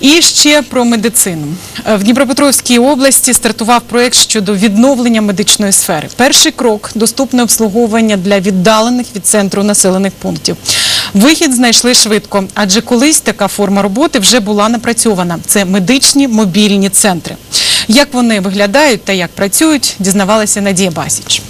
І ще про медицину. Е, В Дніпропетровській області стартував проєкт щодо відновлення медичної сфери. Перший крок доступне обслуговування для віддалених від центру населених пунктів. Вихід знайшли швидко, адже колись така форма роботи вже була напрацьована. Це медичні мобільні центри. Як вони виглядають та як працюють, дізнавалася Надія Басіч.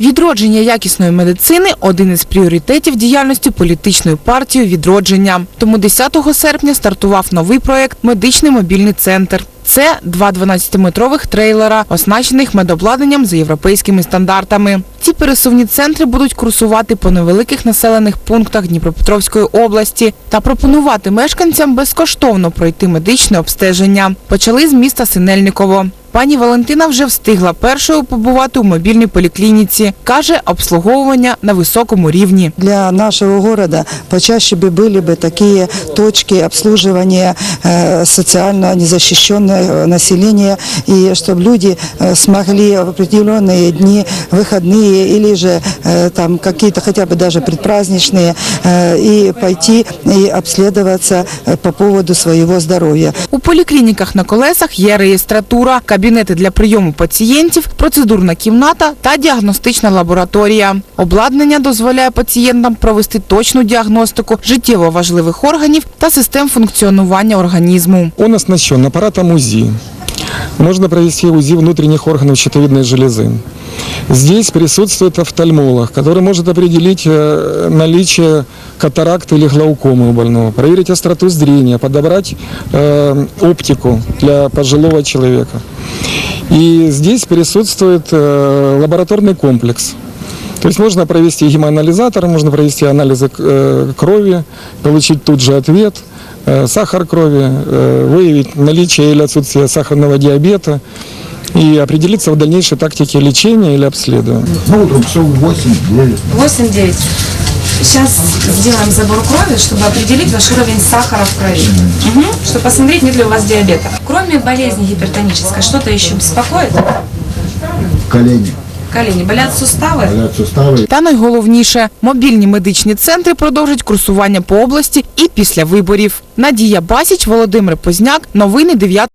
Відродження якісної медицини один із пріоритетів діяльності політичної партії Відродження. Тому 10 серпня стартував новий проєкт Медичний мобільний центр. Це два 12-метрових трейлера, оснащених медобладнанням за європейськими стандартами. Ці пересувні центри будуть курсувати по невеликих населених пунктах Дніпропетровської області та пропонувати мешканцям безкоштовно пройти медичне обстеження. Почали з міста Синельниково. Пані Валентина вже встигла першою побувати у мобільній поліклініці. Каже, обслуговування на високому рівні. Для нашего города почаще бы были бы такие точки обслуживания э, социально незащищенного населения, и чтобы люди э, смогли в определенные дни, выходные или же э, там какие-то хотя бы даже предпраздничные, э, и пойти и обследоваться э, по поводу своего здоровья. У поліклініках на колесах є реєстратура, кабінети для прийому пацієнтів, процедурна кімната та діагностична лабораторія. Обладнання дозволяє пацієнтам провести точну діагностику життєво важливих органів та систем функціонування організму. Он оснащен аппаратом УЗИ. Можно провести УЗИ внутренних органов щитовидной железы. Здесь присутствует офтальмолог, который может определить э, наличие катаракты или глаукомы у больного, проверить остроту зрения, подобрать э, оптику для пожилого человека. И здесь присутствует э, лабораторный комплекс. То есть можно провести гемоанализатор, можно провести анализы э, крови, получить тут же ответ, э, сахар крови, э, выявить наличие или отсутствие сахарного диабета и определиться в дальнейшей тактике лечения или обследования. Ну, утром часов 8-9. 8-9. Сейчас сделаем забор крови, чтобы определить ваш уровень сахара в крови. Мгм. Чтобы посмотреть, нет ли у вас диабета. Кроме болезни гипертонической, что-то еще беспокоит? Колени, Колени, болят суставы? болят суставы. Та найголовніше, мобільні медичні центри продовжать курсування по області і після виборів. Надія Басіч, Володимир Позняк. Новини 9